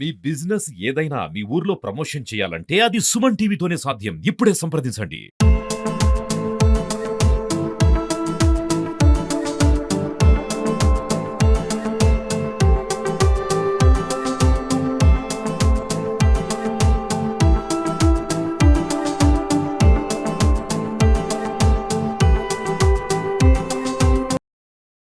మీ business ఏదైనా మీ ఊర్లో promotion చేయాలంటే అది సుమన్ టీవీతోనే సాధ్యం. ఇప్పుడే సంప్రదించండి.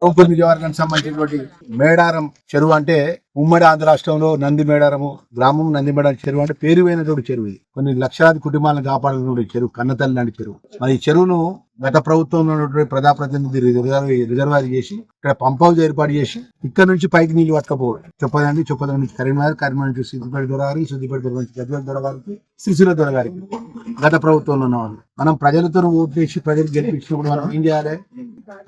ఊపిరి నియోజకవర్గానికి సంబంధించినటువంటి మేడారం చెరువు అంటే ఉమ్మడి ఆంధ్ర రాష్ట్రంలో నందిమేడారము గ్రామం నందిమేడారం చెరువు అంటే పేరు పోయినటువంటి చెరువు ఇది. కొన్ని లక్షలాది కుటుంబాలను కాపాడినటువంటి చెరువు కన్నతల్లి లాంటి చెరువు. మరి ఈ చెరువును గత ప్రభుత్వంలో ఉన్నటువంటి ప్రజాప్రతినిధి రిజర్వ్ రిజర్వాయర్ చేసి ఇక్కడ పంప్ హౌస్ ఏర్పాటు చేసి ఇక్కడ నుంచి పైకి నీళ్ళు పట్టకపోవడం. చొప్పదండి చొప్పదండి నుంచి కరీంనగర్ కరీంనగర్ నుంచి సిద్దిపేట దొరగారికి సిద్దిపేట దొర నుంచి గద్వాల దొరగారికి శ్రీశైల దొరగారికి గత ప్రభుత్వంలో ఉన్న వాళ్ళు మనం ప్రజలతో ఓటు వేసి ప్రజలు గెలిపించినప్పుడు మనం ఏం చేయాలి?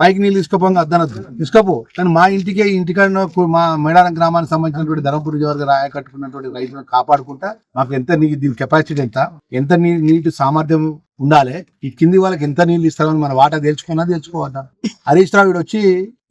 పైకి నీళ్ళు తీసుకుపోగా అద్దనద్దు. తీసుకపో. కానీ మా ఇంటికే ఇంటికాడ మా మేడారం గ్రామానికి సంబంధించినటువంటి ధర్మపురి వర్గ రాయ కట్టుకున్నటువంటి రైతులను కాపాడుకుంటా మాకు ఎంత నీ దీని కెపాసిటీ ఎంత ఎంత నీ నీటి సామర్థ్యం ఉండాలి ఈ కింది వాళ్ళకి ఎంత నీళ్ళు ఇస్తారని మన వాటా తెలుసుకున్నా తెలుసుకోవద్దా హరీష్ రావు వచ్చి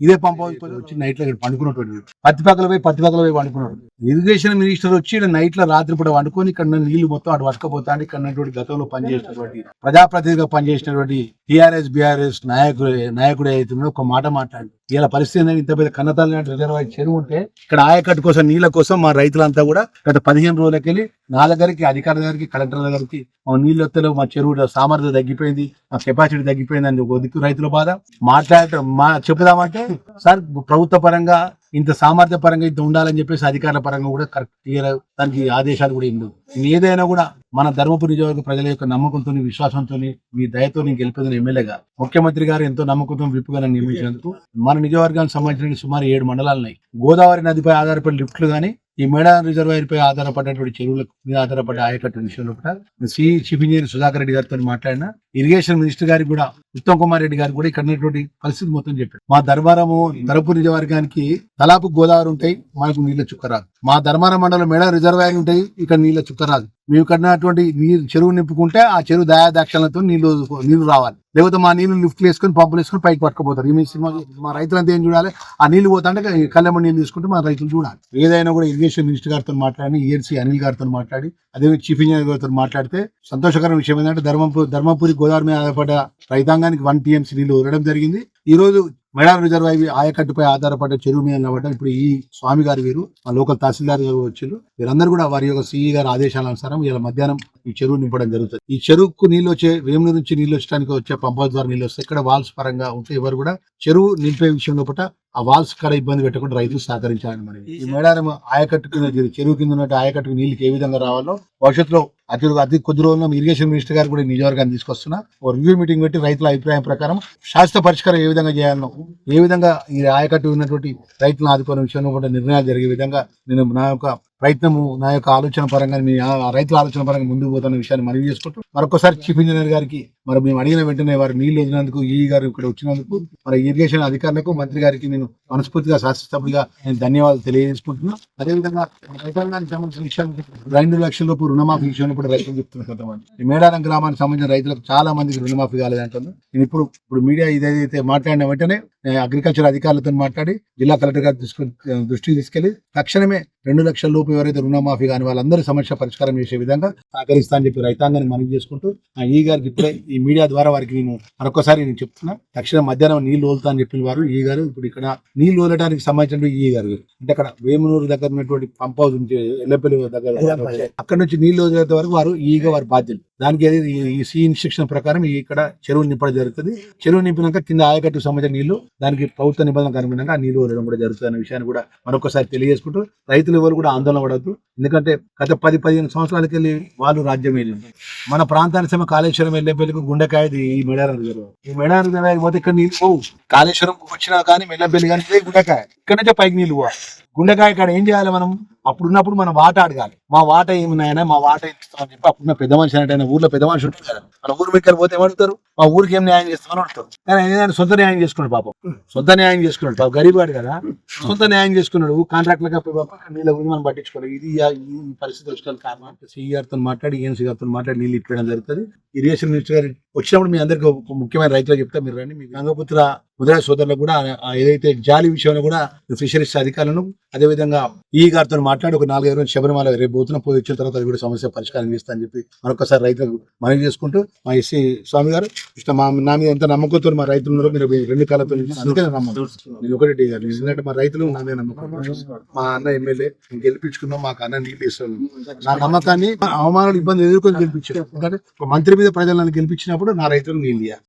ఇదే పంప వచ్చి నైట్లో ఇక్కడ పండుకున్నటువంటి పత్తి పక్కల పోయి పత్తి పక్కల పోయి పండుకున్నాడు. ఇరిగేషన్ మినిస్టర్ వచ్చి ఇక్కడ నైట్లో రాత్రి పూట వండుకొని ఇక్కడ నీళ్ళు మొత్తం అటు పట్టుకపోతా ఇక్కడ గతంలో పనిచేసినటువంటి ప్రజాప్రతినిధిగా పనిచేసినటువంటి టిఆర్ఎస్ బిఆర్ఎస్ నాయకుడు నాయకుడు అయితే ఒక మాట మాట్లాడి. ఇలా పరిస్థితి ఏంటంటే ఇంత పెద్ద కన్నతల్లి రిజర్వాయర్ చెరువు ఉంటే ఇక్కడ ఆయకట్టు కోసం నీళ్ళ కోసం మా రైతులంతా కూడా గత పదిహేను రోజులకి వెళ్ళి నా దగ్గరికి అధికారుల దగ్గరికి కలెక్టర్ దగ్గరికి మా నీళ్ళు వస్తలేవు మా చెరువు సామర్థ్యం తగ్గిపోయింది మా కెపాసిటీ తగ్గిపోయింది అని ఒక దిక్కు రైతుల బాధ. మాట్లాడటం మా చెప్పుదామంటే సార్ ప్రభుత్వ పరంగా ఇంత సామర్థ్య పరంగా ఇంత ఉండాలని చెప్పేసి అధికారుల పరంగా కూడా కరెక్ట్ క్లియర్ దానికి ఆదేశాలు కూడా ఇండు ఏదైనా కూడా మన ధర్మపురి నియోజకవర్గ ప్రజల యొక్క నమ్మకంతో విశ్వాసంతో మీ దయతో నేను గెలిపేదని ఎమ్మెల్యేగా ముఖ్యమంత్రి గారు ఎంతో నమ్మకంతో విప్పుగా నన్ను నియమించినందుకు మన నియోజకవర్గానికి సంబంధించిన సుమారు ఏడు మండలాలు ఉన్నాయి గోదావరి నదిపై ఆధారపడి లిఫ్ట్లు కానీ ఈ మేడా రిజర్వాయర్ పై ఆధారపడినటువంటి చెరువులకు మీద ఆధారపడే ఆయకట్టు విషయంలో కూడా C chief engineer Sudhakar Reddy గారితో మాట్లాడిన ఇరిగేషన్ మినిస్టర్ గారికి కూడా ఉత్తమ్ కుమార్ రెడ్డి గారు కూడా ఇక్కడ ఉన్నటువంటి పరిస్థితి మొత్తం చెప్పారు మా ధర్మారము ధరపు నిజవర్గానికి తలాపు గోదావరి ఉంటాయి మనకు నీళ్ళ చుక్క రాదు. మా ధర్మారం మండలం మేడ రిజర్వాయర్ ఉంటాయి ఇక్కడ నీళ్ళ చుక్క రాదు. మేము కట్టినటువంటి నీరు చెరువు నింపుకుంటే ఆ చెరువు దయాదాక్షలతో నీళ్ళు నీళ్ళు రావాలి. లేకపోతే మా నీళ్ళు లిఫ్ట్ వేసుకొని పంపులు వేసుకొని పైకి పట్టుకుపోతారు. ఈ సినిమా మా రైతులంతా ఏం చూడాలి? ఆ నీళ్ళు పోతుంటే కళ్యాణ నీళ్ళు తీసుకుంటే మా రైతులు చూడాలి. ఏదైనా కూడా ఇరిగేషన్ మినిస్టర్ గారితో మాట్లాడి ఏఎన్సీ అనిల్ గారితో మాట్లాడి అదే చీఫ్ ఇంజనీర్ గారితో మాట్లాడితే సంతోషకరమైన విషయం ఏంటంటే ధర్మపు ధర్మపురి గోదావరి మీద ఆధారపడ్డ రైతాంగానికి వన్ టీఎంసీ నీళ్ళు వదలడం జరిగింది. ఈ రోజు రిజర్వ్ రిజర్వాయర్ ఆయకట్టుపై ఆధారపడ్డ చెరువు మీద నిలబడ్డం ఇప్పుడు ఈ స్వామి గారు వీరు మా లోకల్ తహసీల్దార్ గారు వచ్చారు వీరందరూ కూడా వారి యొక్క సిఈ గారి ఆదేశాల అనుసారం ఇలా మధ్యాహ్నం ఈ చెరువు నింపడం జరుగుతుంది. ఈ చెరువుకు నీళ్ళు వచ్చే వేముల నుంచి నీళ్ళు వచ్చడానికి వచ్చే పంపాల ద్వారా నీళ్ళు వస్తాయి. ఇక్కడ వాల్స్ పరంగా ఉంటే ఎవరు కూడా చెరువు నింపే విషయంలో పట్ల ఆ వాల్స్ కడ ఇబ్బంది పెట్టకుండా రైతులు సహకరించాలని మరి. ఈ మేడారం ఆయకట్టు కింద చెరువు కింద ఉన్నట్టు ఆయకట్టుకు నీళ్ళకి ఏ విధంగా రావాలో భవిష్యత్తులో అతి అతి కొద్ది రోజుల్లో ఇరిగేషన్ మినిస్టర్ గారు కూడా నియోజకవర్గాన్ని తీసుకొస్తున్నా. ఓ రివ్యూ మీటింగ్ పెట్టి రైతుల అభిప్రాయం ప్రకారం శాశ్వత పరిష్కారం ఏ విధంగా చేయాలనో ఏ విధంగా ఈ ఆయకట్టు ఉన్నటువంటి రైతులను ఆదుకునే విషయంలో కూడా నిర్ణయాలు జరిగే విధంగా నేను నా యొక్క ప్రయత్నము నా యొక్క ఆలోచన పరంగా మీ రైతుల ఆలోచన పరంగా ముందుకు పోతున్న విషయాన్ని మనవి చేసుకుంటూ మరొకసారి చీఫ్ ఇంజనీర్ గారికి మరి మేము అడిగిన వెంటనే వారు నీళ్ళు వదిలినందుకు ఈ గారు ఇక్కడ వచ్చినందుకు మరి ఇరిగేషన్ అధికారులకు మంత్రి గారికి నేను మనస్ఫూర్తిగా శాస్త్రసభ్యులుగా నేను ధన్యవాదాలు తెలియజేసుకుంటున్నాను అదేవిధంగా రైతాంగానికి సంబంధించిన విషయానికి రెండు లక్షల లోపు రుణమాఫీ విషయంలో కూడా రైతులు చెప్తున్నారు కొంతమంది ఈ మేడారం గ్రామానికి సంబంధించిన రైతులకు చాలా మందికి రుణమాఫీ కాలేదంటున్నారు నేను ఇప్పుడు ఇప్పుడు మీడియా ఇదైతే మాట్లాడిన వెంటనే అగ్రికల్చర్ అధికారులతో మాట్లాడి జిల్లా కలెక్టర్ గారు తీసుకుని దృష్టికి తీసుకెళ్ళి తక్షణమే రెండు లక్షల లోపు ఎవరైతే రుణమాఫీ కాని వాళ్ళందరి సమస్య పరిష్కారం చేసే విధంగా సహకరిస్తా అని చెప్పి రైతాంగాన్ని మనవి చేసుకుంటూ ఆ ఈ గారికి ఇప్పుడే ఈ మీడియా ద్వారా వారికి నేను మరొకసారి నేను చెప్తున్నా తక్షణం మధ్యాహ్నం నీళ్ళు వదులుతా అని చెప్పిన వారు ఈ గారు ఇప్పుడు ఇక్కడ నీళ్ళు వదలడానికి సంబంధించిన ఈ గారు. అంటే అక్కడ వేమునూరు దగ్గర ఉన్నటువంటి పంప్ హౌస్ నుంచి ఎల్లపల్లి దగ్గర అక్కడ నుంచి నీళ్ళు వదిలేంత వరకు వారు ఈగా వారి బాధ్యులు. దానికి ఈ- సి ఇన్స్ట్రక్షన్ ప్రకారం ఈ ఇక్కడ చెరువు నింపడం జరుగుతుంది. చెరువు నింపినాక కింద ఆయకట్టుకు సంబంధించిన నీళ్ళు దానికి ప్రభుత్వ నిబంధనకు అనుగుణంగా నీళ్ళు వదలడం కూడా జరుగుతుంది అనే విషయాన్ని కూడా మరొకసారి తెలియజేసుకుంటూ రైతులు ఎవరు కూడా ఆందోళన పడద్దు ఎందుకంటే గత పది పదిహేను సంవత్సరాలకి వెళ్ళి వాళ్ళు రాజ్యం వెళ్ళింది మన ప్రాంతానికి సమ కాళేశ్వరం వెళ్ళే పెళ్ళికి గుండెకాయది ఈ మేడారం రిజర్వ్ ఈ మేడారం రిజర్వ్ పోతే ఇక్కడ నీళ్ళు పోవు. కాళేశ్వరం వచ్చినా కానీ మెల్లబెల్లి కానీ గుండెకాయ. ఇక్కడ నుంచే పైకి నీళ్ళు గుండెకాయ ఇక్కడ ఏం చేయాలి మనం? అప్పుడున్నప్పుడు మనం వాట అడగాలి. మా వాట ఏమున్నాయనా మా వాట ఏమి ఇస్తామని చెప్పి అప్పుడున్న పెద్ద మనిషి అంటే ఊర్లో పెద్ద మనిషి ఉంటారు కదా. మన ఊరు మీద పోతే ఏమడుగుతారు మా ఊరికి ఏం న్యాయం చేస్తామని అడుగుతారు. కానీ ఏదైనా సొంత న్యాయం చేసుకున్నాడు పాపం. సొంత న్యాయం చేసుకున్నాడు. పాపం గరీబ్ వాడు కదా. సొంత న్యాయం చేసుకున్నాడు. కాంట్రాక్ట్లుగా నీళ్ళ గురించి మనం పట్టించుకోలేదు. ఇది ఈ- పరిస్థితి వచ్చిన కారణం. సిఈఆర్తో మాట్లాడి ఏఎన్సీ గారితో మాట్లాడి నీళ్ళు ఇప్పడం జరుగుతుంది. ఇరిగేషన్ మినిస్టర్ గారు వచ్చినప్పుడు మీ అందరికి ఒక ముఖ్యమైన రైతులు చెప్తా మీరు రండి. మీ గంగపుత్ర ముద్రా సోదరులకు కూడా ఏదైతే జాలి విషయంలో కూడా ఫిషరీస్ అధికారులను అదేవిధంగా ఈ గారితో మాట్లాడి ఒక నాలుగైదు రోజులు శబరిమల రేపు పోతున్న పోయి వచ్చిన తర్వాత అది కూడా సమస్య పరిష్కారం చేస్తా అని చెప్పి మరొకసారి రైతులకు మనవి చేసుకుంటూ మా ఎస్సీ స్వామి గారు ఇష్టం మా నా మీద ఎంత నమ్మకంతో మా రైతులు ఉన్నారో మీరు రెండు కాలతో అందుకే నమ్మకం నేను ఒకటి గారు ఎందుకంటే మా రైతులు నా మీద నమ్మకం మా అన్న ఎమ్మెల్యే గెలిపించుకున్నాం మాకు అన్న నీళ్ళు ఇస్తాను. నా నమ్మకాన్ని అవమానాలు ఇబ్బంది ఎదుర్కొని గెలిపించారు. ఎందుకంటే ఒక మంత్రి మీద ప్రజలను గెలిపించినప్పుడు నా రైతులు నీళ్ళు ఇయ్యాలి.